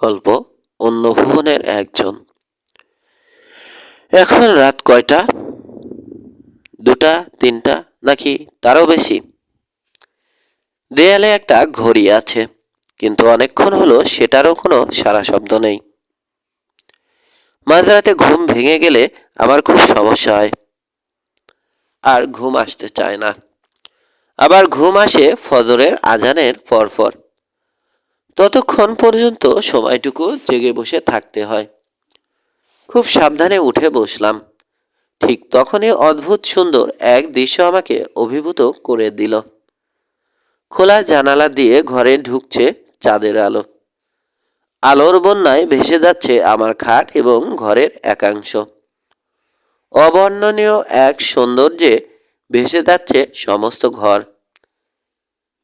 গল্প অন্য ভুবনের একজন। এখন রাত কয়টা? দুটা, তিনটা, নাকি তারও বেশি? দেয়ালে একটা ঘড়ি আছে, কিন্তু অনেকক্ষণ হলো সেটারও কোনো সারা শব্দ নেই। মাঝরাতে ঘুম ভেঙে গেলে আমার খুব সমস্যা হয়। আর ঘুম আসতে চায় না। আবার ঘুম আসে ফজরের আজানের পরপর। ততক্ষণ পর্যন্ত সময়টুকু জেগে বসে থাকতে হয়। খুব সাবধানে উঠে বসলাম। ঠিক তখনই অদ্ভুত সুন্দর এক দৃশ্য আমাকে অভিভূত করে দিল। খোলা জানালা দিয়ে ঘরে ঢুকছে চাঁদের আলো। আলোর বন্যায় ভেসে যাচ্ছে আমার খাট এবং ঘরের একাংশ। অবর্ণনীয় এক সৌন্দর্যে ভেসে যাচ্ছে সমস্ত ঘর।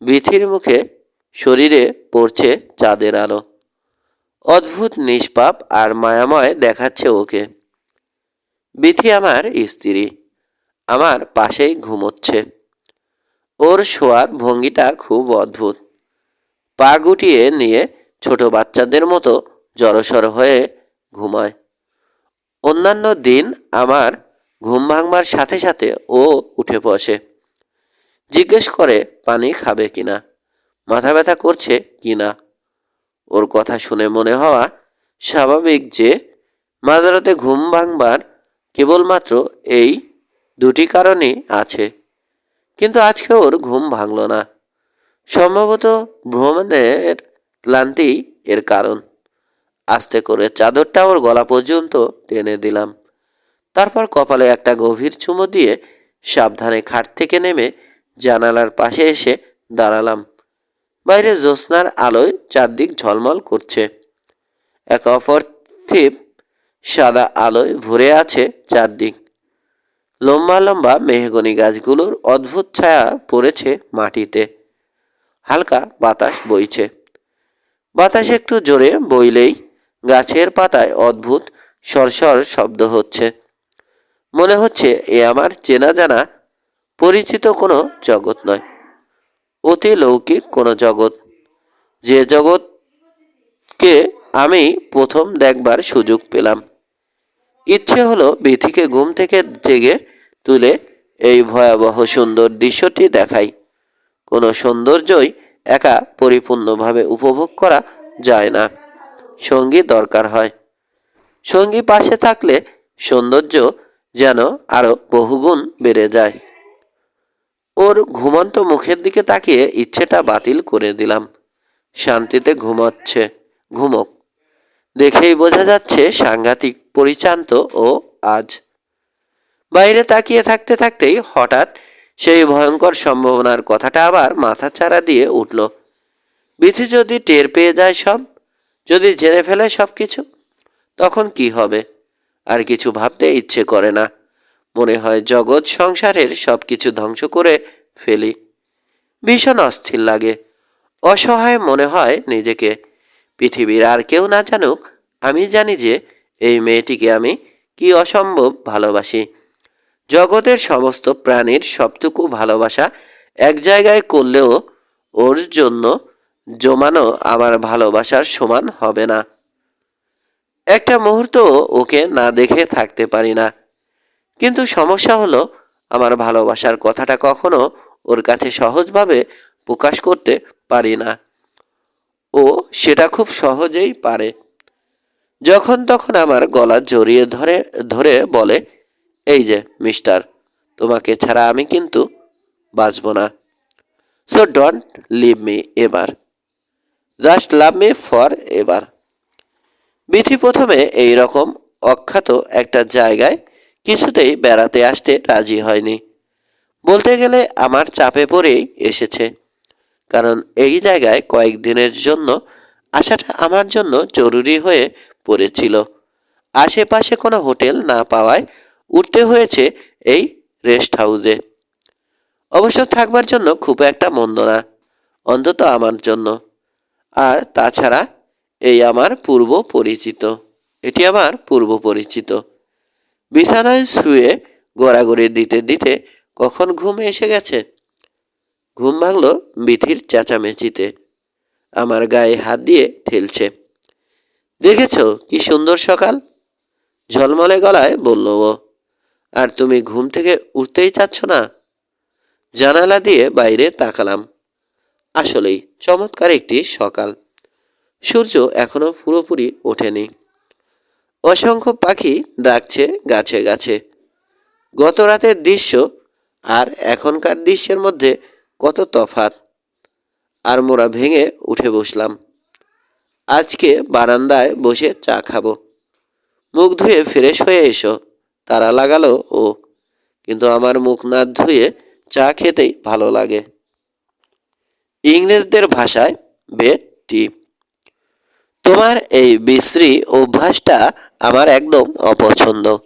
বিথির মুখে শরীরে পড়ছে চাঁদের আলো। অদ্ভুত নিষ্পাপ আর মায়াময় দেখাচ্ছে ওকে। বিথি আমার স্ত্রী, আমার পাশেই ঘুমোচ্ছে। ওর শোয়ার ভঙ্গিটা খুব অদ্ভুত। পা গুটিয়ে নিয়ে ছোট বাচ্চাদের মতো জড়সড় হয়ে ঘুমায়। অন্যান্য দিন আমার ঘুম ভাঙবার সাথে সাথে ও উঠে বসে। জিজ্ঞেস করে পানি খাবে কিনা। মাথা ব্যথা করছে কি না? ওর কথা শুনে মনে হওয়া স্বাভাবিক যে মাঝরাতে ঘুম ভাঙবার কেবলমাত্র এই দুটি কারণই আছে। কিন্তু আজকে ওর ঘুম ভাঙল না। সম্ভবত ভ্রমণের ক্লান্তি এর কারণ। আস্তে করে চাদরটা ওর গলা পর্যন্ত টেনে দিলাম। তারপর কপালে একটা গভীর চুমো দিয়ে সাবধানে খাট থেকে নেমে জানালার পাশে এসে দাঁড়ালাম। বাইরে জ্যোৎস্নার আলোয় চারদিক ঝলমল করছে। এক অপর্থিব সাদা আলোয় ভরে আছে চারদিক। লম্বা লম্বা মেহগনি গাছগুলোর অদ্ভুত ছায়া পড়েছে মাটিতে। হালকা বাতাস বইছে। বাতাস একটু জোরে বইলেই গাছের পাতায় অদ্ভুত সরসর শব্দ হচ্ছে। মনে হচ্ছে এ আমার চেনা জানা পরিচিত কোনো জগৎ নয়। অতি লৌকিক কোনো জগৎ। যে জগৎকে আমি প্রথম দেখবার সুযোগ পেলাম। ইচ্ছে হলো বিথিকে ঘুম থেকে জেগে তুলে এই ভয়াবহ সুন্দর দৃশ্যটি দেখাই। কোনো সৌন্দর্যই একা পরিপূর্ণভাবে উপভোগ করা যায় না। সঙ্গী দরকার হয়। সঙ্গী পাশে থাকলে সৌন্দর্য যেন আরও বহুগুণ বেড়ে যায়। ওর ঘুমন্ত মুখের দিকে তাকিয়ে ইচ্ছেটা বাতিল করে দিলাম। শান্তিতে ঘুমাচ্ছে, ঘুমক। দেখেই বোঝা যাচ্ছে সাংঘাতিক পরিচান্ত ও আজ। বাইরে তাকিয়ে থাকতে থাকতেই হঠাৎ সেই ভয়ঙ্কর সম্ভাবনার কথাটা আবার মাথা চারা দিয়ে উঠল। বিথি যদি টের পেয়ে যায় সব, যদি জেনে ফেলে সব কিছু তখন কি হবে? আর কিছু ভাবতে ইচ্ছে করে না। মনে হয় জগৎ সংসারের সব কিছু ধ্বংস করে ফেলি। ভীষণ অস্থির লাগে। অসহায় মনে হয় নিজেকে। পৃথিবীর আর কেউ না জানুক, আমি জানি যে এই মেয়েটিকে আমি কি অসম্ভব ভালোবাসি। জগতের সমস্ত প্রাণীর সবটুকু ভালোবাসা এক জায়গায় করলেও ওর জন্য জমানো আমার ভালোবাসার সমান হবে না। একটা মুহূর্ত ওকে না দেখে থাকতে পারি না। কিন্তু সমস্যা হলো, আমার ভালোবাসার কথাটা কখনো ওর কাছে সহজভাবে প্রকাশ করতে পারি না। ও সেটা খুব সহজেই পারে। যখন তখন আমার গলা জড়িয়ে ধরে ধরে বলে, এই যে, মিস্টার, তোমাকে ছাড়া আমি কিন্তু বাঁচব না। সো ডোন্ট লিভ মি এবার। জাস্ট লাভ মি ফর এবার। বিথি প্রথমে এই রকম অখ্যাত একটা জায়গায় কিছুতেই বেড়াতে আসতে রাজি হয়নি। বলতে গেলে আমার চাপে পড়েই এসেছে। কারণ এই জায়গায় কয়েকদিনের জন্য আসাটা আমার জন্য জরুরি হয়ে পড়েছিল। আশেপাশে কোনো হোটেল না পাওয়ায় উঠতে হয়েছে এই রেস্ট হাউসে। অবশ্য থাকবার জন্য খুব একটা মন্দ না, অন্তত আমার জন্য। আর তাছাড়া এই আমার পূর্ব পরিচিত, এটি আমার পূর্ব পরিচিত। বিছানায় শুয়ে গড়াগড়ি দিতে দিতে কখন ঘুম এসে গেছে? ঘুম ভাঙল বিথির চেঁচামেচিতে। আমার গায়ে হাত দিয়ে ঠেলছে। দেখেছ কি সুন্দর সকাল? ঝলমলে গলায় বলল ও। আর তুমি ঘুম থেকে উঠতেই চাচ্ছ না? জানালা দিয়ে বাইরে তাকালাম। আসলেই চমৎকার একটি সকাল। সূর্য এখনও পুরোপুরি ওঠেনি। অসংখ্য পাখি ডাকছে গাছে গাছে। গত রাতের দৃশ্য আর এখনকার দৃশ্যের মধ্যে কত তফাত আর মোরা ভেঙে উঠে বসলাম। আজকে বারান্দায় বসে চা খাব। মুখ ধুয়ে ফ্রেশ হয়ে এসো, তারা লাগালো ও। কিন্তু আমার মুখ না ধুয়ে চা খেতেই ভালো লাগে। ইংরেজদের ভাষায় বেড টি তোমার এই বিশ্রী অভ্যাসটা আমার একদম অপছন্দ।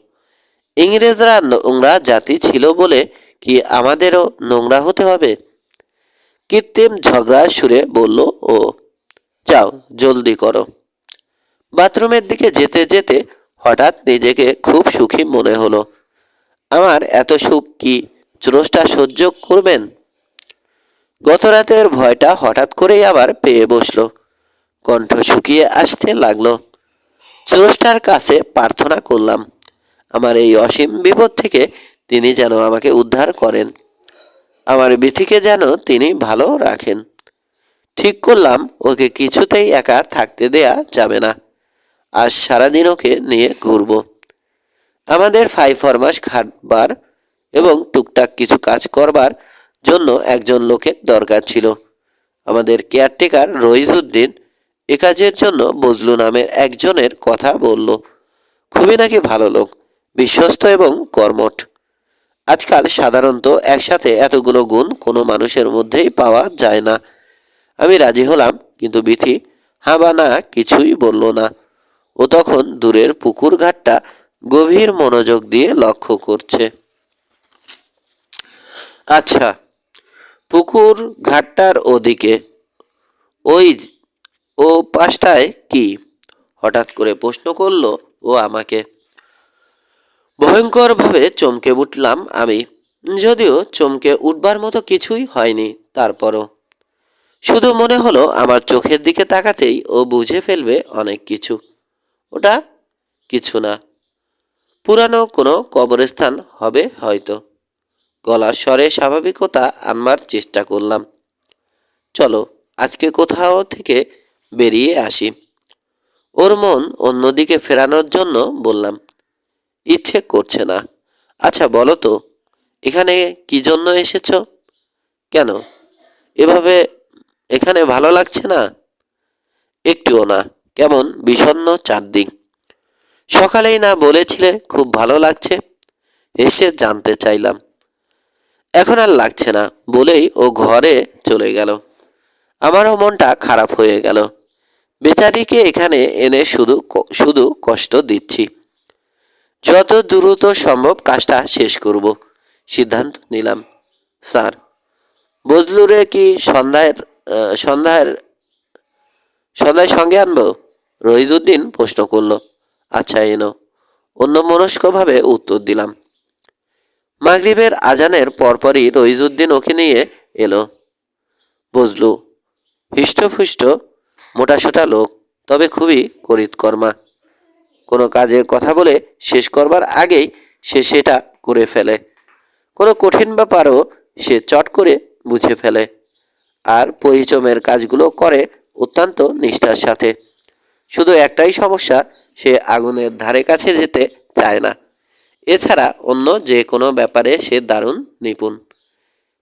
ইংরেজরা নোংরা জাতি ছিল বলে কি আমাদেরও নোংরা হতে হবে? কৃত্রিম ঝগড়া সুরে বলল, ও, যাও, জলদি করো। বাথরুমের দিকে যেতে যেতে হঠাৎ নিজেকে খুব সুখী মনে হলো। আমার এত সুখ কি স্রষ্টা সহ্য করবেন? গত রাতের ভয়টা হঠাৎ করেই আবার পেয়ে বসল। কণ্ঠ শুকিয়ে আসতে লাগল। স্রষ্টার কাছে প্রার্থনা করলাম। আমার এই অসীম বিপদ থেকে তিনি যেন আমাকে উদ্ধার করেন। আমার বিথিকে যেন তিনি ভালো রাখেন। ঠিক করলাম, ওকে কিছুতেই একা থাকতে দেয়া যাবে না। আজ সারাদিন ওকে নিয়ে ঘুরবো। আমাদের ফাইভ ফরমাস খাটবার এবং টুকটাক কিছু কাজ করবার জন্য একজন লোকের দরকার ছিল। আমাদের কেয়ারটেকার রইজউদ্দিন এ কাজের জন্য বজলু নামের একজনের কথা বলল। খুবই নাকি ভালো লোক, বিশ্বস্ত এবং কর্মঠ। আজকাল সাধারণত একসাথে এতগুলো গুণ কোনো মানুষের মধ্যেই পাওয়া যায় না। আমি রাজি হলাম, কিন্তু বিথি হা বা না কিছুই বলল না। ও তখন দূরের পুকুর ঘাটটা গভীর মনোযোগ দিয়ে লক্ষ্য করছে। আচ্ছা পুকুর ঘাটটার ওদিকে। ওই ও পাঁচটায় কি? হঠাৎ করে প্রশ্ন করল, ও আমাকে। ভয়ঙ্করভাবে চমকে উঠলাম আমি। যদিও চমকে উঠবার মতো কিছুই হয়নি তারপরও। শুধু মনে হলো আমার চোখের দিকে তাকাতেই ও বুঝে ফেলবে অনেক কিছু। ওটা কিছু না। পুরানো কোনো কবরস্থান হবে হয়তো। গলার স্বরে স্বাভাবিকতা আনবার চেষ্টা করলাম। চলো, আজকে কোথাও থেকে বেরিয়ে আসি। ওর মন অন্যদিকে ফেরানোর জন্য বললাম, ইচ্ছে করছে না। আচ্ছা বলো তো, এখানে কি জন্য এসেছ? কেন? এভাবে এখানে ভালো লাগছে না? একটুও না, কেমন বিষণ্ণ চারদিক। সকালেই না বলেছিলে খুব ভালো লাগছে, এসে জানতে চাইলাম। এখন আর লাগছে না বলেই ও ঘরে চলে গেল। আমারও মনটা খারাপ হয়ে গেল। বেচারিকে এখানে এনে শুধু শুধু কষ্ট দিচ্ছি। যত দ্রুত সম্ভব কাজটা শেষ করব সিদ্ধান্ত নিলাম স্যার। বজলুরে কি সন্ধ্যায় আহ, সন্ধ্যায় সঙ্গে আনব? রহিজুদ্দিন প্রশ্ন করল। আচ্ছা এনো অন্য মনস্কভাবে উত্তর দিলাম। মাগরিবের আজানের পরপরই রহিজুদ্দিন ওকে নিয়ে এলো। বুঝলু হৃষ্টপুষ্ট মোটাসোটা লোক, তবে খুবই করিতকর্মা কোনো কাজের কথা বলে শেষ করবার আগেই সে সেটা করে ফেলে। কোনো কঠিন ব্যাপারও সে চট করে বুঝে ফেলে। আর পরিচমের কাজগুলো করে অত্যন্ত নিষ্ঠার সাথে। শুধু একটাই সমস্যা, সে আগুনের ধারে কাছে যেতে চায় না। এছাড়া অন্য যে কোনো ব্যাপারে সে দারুণ নিপুণ।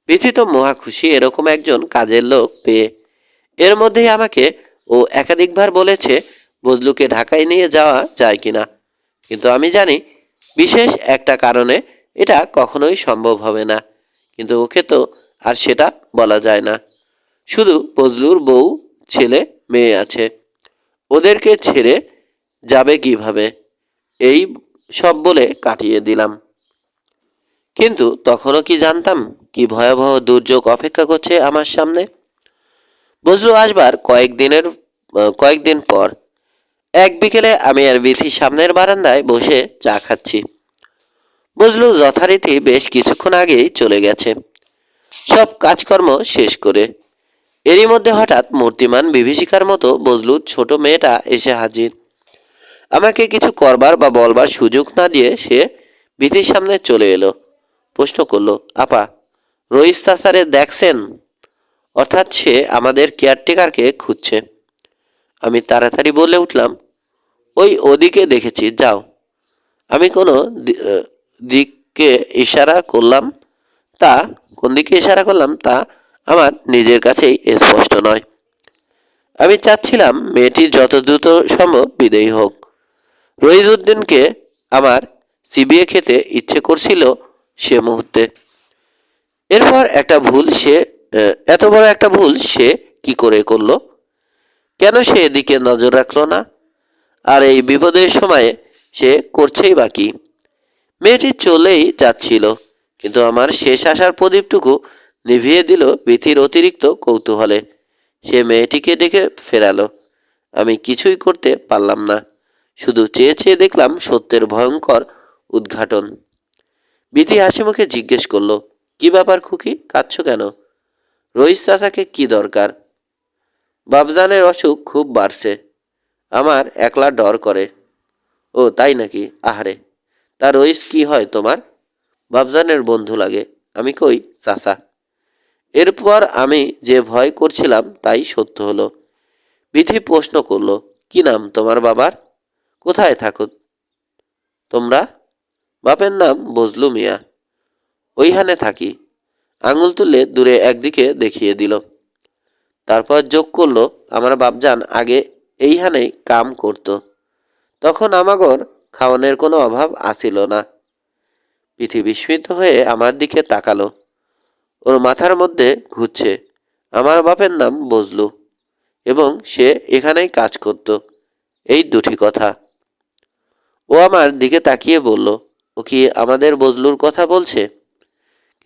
বিথিত মহা খুশি এরকম একজন কাজের লোক পেয়ে। এর মধ্যেই আমাকে ও একাধিকবার বলেছে বজলুকে ঢাকায় নিয়ে যাওয়া যায় কিনা? কিন্তু আমি জানি, বিশেষ একটা কারণে এটা কখনোই সম্ভব হবে না। কিন্তু ওকে তো আর সেটা বলা যায় না। শুধু বজলুর বউ, ছেলে, মেয়ে আছে। ওদেরকে ছেড়ে যাবে কীভাবে? এই সব বলে কাটিয়ে দিলাম। কিন্তু তখনও কি জানতাম কি ভয়াবহ দুর্যোগ অপেক্ষা করছে আমার সামনে? বজলু আসবার কয়েকদিনের কয়েকদিন পর। এক বিকেলে আমি আর বিথি সামনের বারান্দায় বসে চা খাচ্ছি। বজলু যথারীতি বেশ কিছুক্ষণ আগেই চলে গেছে। সব কাজকর্ম শেষ করে। এরই মধ্যে হঠাৎ মূর্তিমান বিভীষিকার মতো বজলুর ছোট মেয়েটা এসে হাজির। আমাকে কিছু করবার বা বলবার সুযোগ না দিয়ে সে বিথির সামনে চলে এলো। প্রশ্ন করল, আপা রইস চাচারে দেখছেন? অর্থাৎ সে আমাদের কেয়ারটেকারকে খুঁজছে। আমি তাড়াতাড়ি বলে উঠলাম, ওই ওদিকে দেখেছি, যাও। আমি কোনো দিককে ইশারা করলাম, তা কোন দিকে ইশারা করলাম, তা আমার নিজের কাছেই স্পষ্ট নয়। আমি চাচ্ছিলাম মেয়েটি যত দ্রুত সম্ভব বিদেয়ী হোক। রইজউদ্দিনকে আমার চিবিয়ে খেতে ইচ্ছে করছিল সে মুহূর্তে। এরপর একটা ভুল সে এত বড় একটা ভুল সে কি করে করল? কেন সে এদিকে নজর রাখল না? আর এই বিপদের সময়ে সে করছেই বাকি মেয়েটি চলেই যাচ্ছিল, কিন্তু আমার শেষ আসার প্রদীপটুকু নিভিয়ে দিল বিথির অতিরিক্ত কৌতূহলে। সে মেয়েটিকে ডেকে ফেরালো। আমি কিছুই করতে পারলাম না। শুধু চেয়ে চেয়ে দেখলাম সত্যের ভয়ঙ্কর উদ্ঘাটন। বিথি হাসি মুখে জিজ্ঞেস করল, কি ব্যাপার খুকি? কাঁদছ কেন? রইস চাচাকে কি দরকার? বাবজানের অসুখ খুব বাড়ছে। আমার একলা ডর করে। ও, তাই নাকি? আহারে, তা রইস কি হয় তোমার? বাবজানের বন্ধু লাগে। আমি কই, চাচা? এরপর আমি যে ভয় করছিলাম তাই সত্য হলো। বিধি প্রশ্ন করল, কি নাম তোমার বাবার? কোথায় থাকো? তোমরা? বাপের নাম বজলু মিয়া। ওইখানে থাকি। আঙুল তুলে দূরে একদিকে দেখিয়ে দিল। তারপর যোগ করল, আমার বাপজান আগে এইখানেই কাম করত। তখন আমাগর খাওয়ানোর কোনো অভাব আসিল না। পৃথিবী বিস্মিত হয়ে আমার দিকে তাকালো। ওর মাথার মধ্যে ঘুরছে। আমার বাপের নাম বজলু এবং সে এখানেই কাজ করত। এই দুটি কথা। ও আমার দিকে তাকিয়ে বলল, ও কি আমাদের বজলুর কথা বলছে?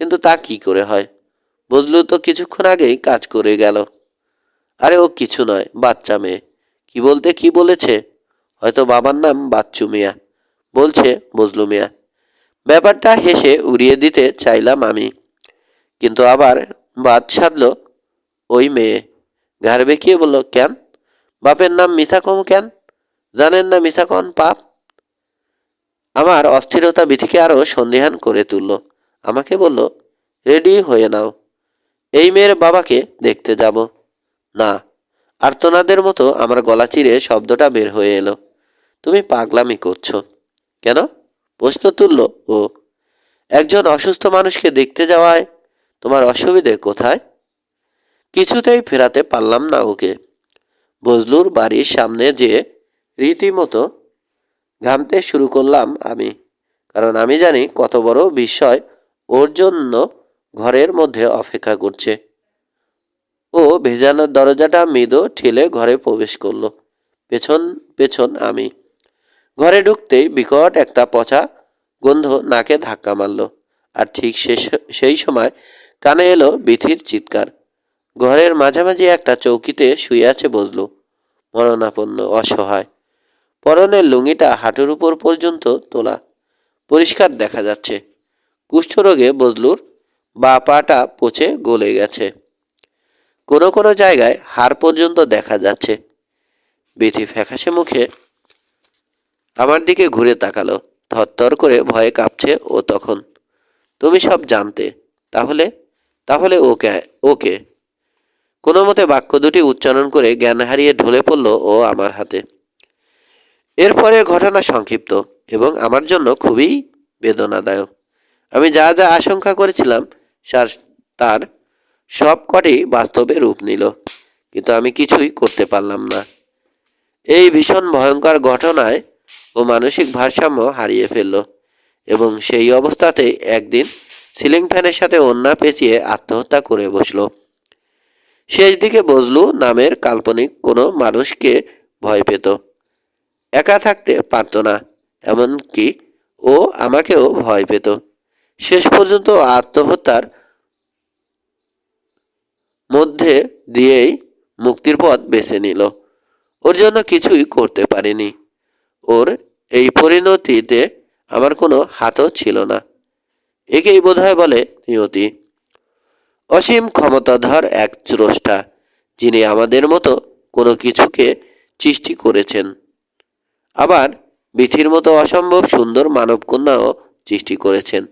কিন্তু তা কি করে হয়? বজলু তো কিছুক্ষণ আগেই কাজ করে গেল। আরে ও কিছু নয়, বাচ্চা মেয়ে। কি বলতে কি বলেছে? হয়তো বাবার নাম বাচ্চু মিয়া। বলছে বজলু মিয়া। ব্যাপারটা হেসে উড়িয়ে দিতে চাইলাম আমি। কিন্তু আবার বাদ সাধল ওই মেয়ে। ঘাড় বেঁকিয়ে বলল, কেন? বাপের নাম মিসা কম কেন? জানেন না মিসা কন পাপ? আমার অস্থিরতা বিধিকে আরও সন্দেহান করে তুলল। আমাকে বলল, রেডি হয়ে নাও। এই মেয়ের বাবাকে দেখতে যাব। না। আর্তনাদের মতো আমার গলা চিরে শব্দটা বের হয়ে এলো। তুমি পাগলামি করছ। কেন? প্রশ্ন তুলল ও। একজন অসুস্থ মানুষকে দেখতে যাওয়ায় তোমার অসুবিধে কোথায়? কিছুতেই ফেরাতে পারলাম না ওকে। বজলুর বাড়ির সামনে যে রীতিমতো ঘামতে শুরু করলাম আমি। কারণ আমি জানি কত বড় বিস্ময় ওর জন্য ঘরের মধ্যে অপেক্ষা করছে। ও ভেজানোর দরজাটা মৃদু ঠেলে ঘরে প্রবেশ করল। পেছন পেছন আমি। ঘরে ঢুকতেই বিকট একটা পচা গন্ধ নাকে ধাক্কা মারল। আর ঠিক সেই সময় কানে এলো বিথির চিৎকার। ঘরের মাঝামাঝি একটা চৌকিতে শুয়ে আছে বজলু। মরণাপন্ন, অসহায়। পরনের লুঙ্গিটা হাঁটুর উপর পর্যন্ত তোলা। পরিষ্কার দেখা যাচ্ছে। কুষ্ঠরোগে বজলুর বা পাটা পচে গলে গেছে। কোনো কোনো জায়গায় হাড় পর্যন্ত দেখা যাচ্ছে। বিথি ফ্যাকাশে মুখে আমার দিকে ঘুরে তাকালো। থরথর করে ভয়ে কাঁপছে ও তখন, তুমি সব জানতে, তাহলে তাহলে ওকে ওকে। কোনো মতে বাক্য দুটি উচ্চারণ করে জ্ঞান হারিয়ে ঢলে পড়ল ও আমার হাতে। এরপরে ঘটনা সংক্ষিপ্ত এবং আমার জন্য খুবই বেদনাদায়ক। আমি যা যা আশঙ্কা করেছিলাম, সার- তার সব কটি বাস্তবে রূপ নিল। কিন্তু আমি কিছুই করতে পারলাম না। এই ভীষণ ভয়ঙ্কর ঘটনায় ও মানসিক ভারসাম্য হারিয়ে ফেলল এবং সেই অবস্থাতেই একদিন সিলিং ফ্যানের সাথে অন্যা পেঁচিয়ে আত্মহত্যা করে বসল। শেষ দিকে বজলু নামের কাল্পনিক কোনো মানুষকে ভয় পেত। একা থাকতে পারত না, এমনকি ও আমাকেও ভয় পেত। শেষ পর্যন্ত আত্মহত্যার মধ্যে দিয়েই মুক্তির পথ বেছে নিল। ওর জন্য কিছুই করতে পারিনি। ওর এই পরিণতিতে আমার কোনো হাতও ছিল না। একেই বোধহয় বলে নিয়তি। অসীম ক্ষমতাধর এক স্রষ্টা, যিনি আমাদের মতো কোনো কিছুকে সৃষ্টি করেছেন। আবার বিথির মতো অসম্ভব সুন্দর মানবকন্যাও সৃষ্টি করেছেন।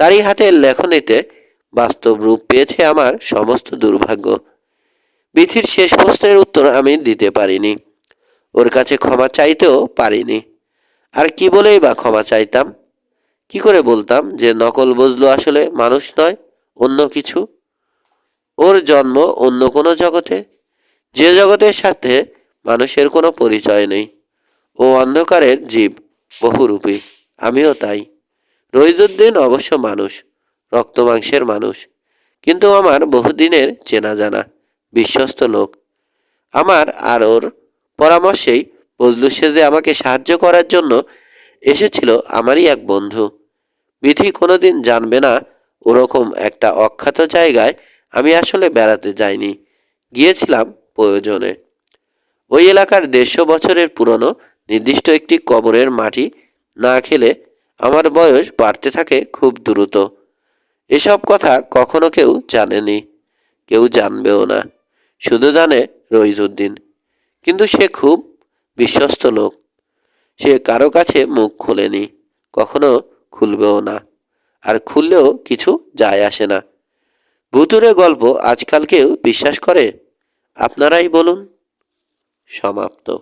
তারই হাতের লেখনীতে বাস্তব রূপ পেয়েছে আমার সমস্ত দুর্ভাগ্য। বিথির শেষ প্রশ্নের উত্তর আমি দিতে পারিনি। ওর কাছে ক্ষমা চাইতেও পারিনি। আর কি বলেই বা ক্ষমা চাইতাম? কি করে বলতাম যে নকল বজলু আসলে মানুষ নয়, অন্য কিছু? ওর জন্ম অন্য কোনো জগতে? যে জগতের সাথে মানুষের কোনো পরিচয় নেই। ও অন্ধকারের জীব, বহুরূপী। আমিও তাই। রইজুদ্দিন অবশ্য মানুষ রক্ত মাংসের মানুষ। কিন্তু আমার বহুদিনের চেনা জানা বিশ্বস্ত লোক। আমার আর ওর পরামর্শেই বজলু সেজে আমাকে সাহায্য করার জন্য এসেছিল আমারই এক বন্ধু। বিধি কোনোদিন জানবে না ওরকম একটা অখ্যাত জায়গায় আমি আসলে বেড়াতে যাইনি। গিয়েছিলাম প্রয়োজনে। ওই এলাকার দেড়শো বছরের পুরনো, নির্দিষ্ট একটি কবরের মাটি না খেলে আমার বয়স বাড়তে থাকে খুব দ্রুত। এসব কথা কখনো কেউ জানেনি। কেউ জানবেও না। শুধু জানে রইজুদ্দিন। কিন্তু সে খুব বিশ্বস্ত লোক। সে কারও কাছে মুখ খোলেনি, কখনো খুলবেও না। আর খুললেও কিছু যায় আসে না। ভুতুরে গল্প আজকাল কেউ বিশ্বাস করে? আপনারাই বলুন। সমাপ্ত।